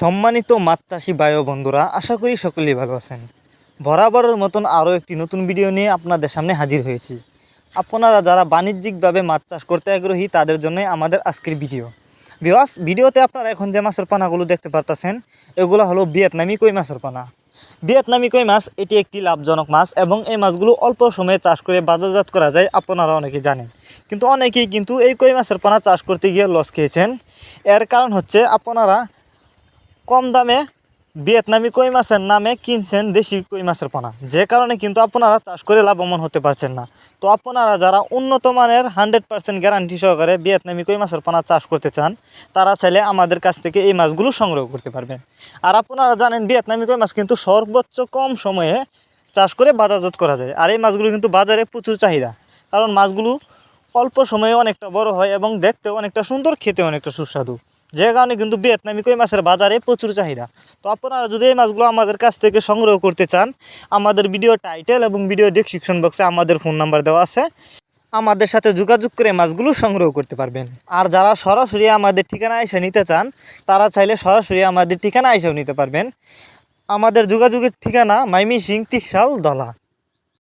সম্মানিত মাছ চাষি বায়ু বন্ধুরা, আশা করি সকলেই ভালো আছেন। বরাবরের মতন আরও একটি নতুন ভিডিও নিয়ে আপনাদের সামনে হাজির হয়েছি। আপনারা যারা বাণিজ্যিকভাবে মাছ চাষ করতে আগ্রহী, তাদের জন্যই আমাদের আজকের ভিডিও। বিওয়াস ভিডিওতে আপনারা এখন যে মাছের পানাগুলো দেখতে পারতেছেন, এগুলো হলো ভিয়েতনামি কই মাছের পানা। ভিয়েতনামি কই মাছ, এটি একটি লাভজনক মাছ এবং এই মাছগুলো অল্প সময়ে চাষ করে বাজারজাত করা যায়, আপনারা অনেকেই জানেন। কিন্তু অনেকেই কিন্তু এই কই মাছের পানা চাষ করতে গিয়ে লস খেয়েছেন। এর কারণ হচ্ছে আপনারা কম দামে ভিয়েতনামি কই মাছের নামে কিনছেন দেশি কই মাছের পোনা। যে কারণে কিন্তু আপনারা চাষ করে লাভবান হতে পারছেন না। তো আপনারা যারা উন্নত মানের হান্ড্রেড পার্সেন্ট গ্যারান্টি সহকারে ভিয়েতনামি কই মাছের পোনা চাষ করতে চান, তারা চাইলে আমাদের কাছ থেকে এই মাছগুলো সংগ্রহ করতে পারবেন। আর আপনারা জানেন ভিয়েতনামি কই মাছ কিন্তু সর্বোচ্চ কম সময়ে চাষ করে বাজারজাত করা যায়। আর এই মাছগুলো কিন্তু বাজারে প্রচুর চাহিদা। কারণ মাছগুলো অল্প সময়ে অনেকটা বড় হয় এবং দেখতে অনেকটা সুন্দর খেতে অনেকটা সুস্বাদু। যে কারণে কিন্তু ভিয়েতনামি কই মাছের বাজারে প্রচুর চাহিদা। তো আপনারা যদি এই মাছগুলো আমাদের কাছ থেকে সংগ্রহ করতে চান, আমাদের ভিডিও টাইটেল এবং ভিডিও ডিসক্রিপশন বক্সে আমাদের ফোন নাম্বার দেওয়া আছে। আমাদের সাথে যোগাযোগ করে মাছগুলো সংগ্রহ করতে পারবেন। আর যারা সরাসরি আমাদের ঠিকানা এসে নিতে চান, তারা চাইলে সরাসরি আমাদের ঠিকানা এসেও নিতে পারবেন। আমাদের যোগাযোগের ঠিকানা মাইমি সিং তিরশাল দলা।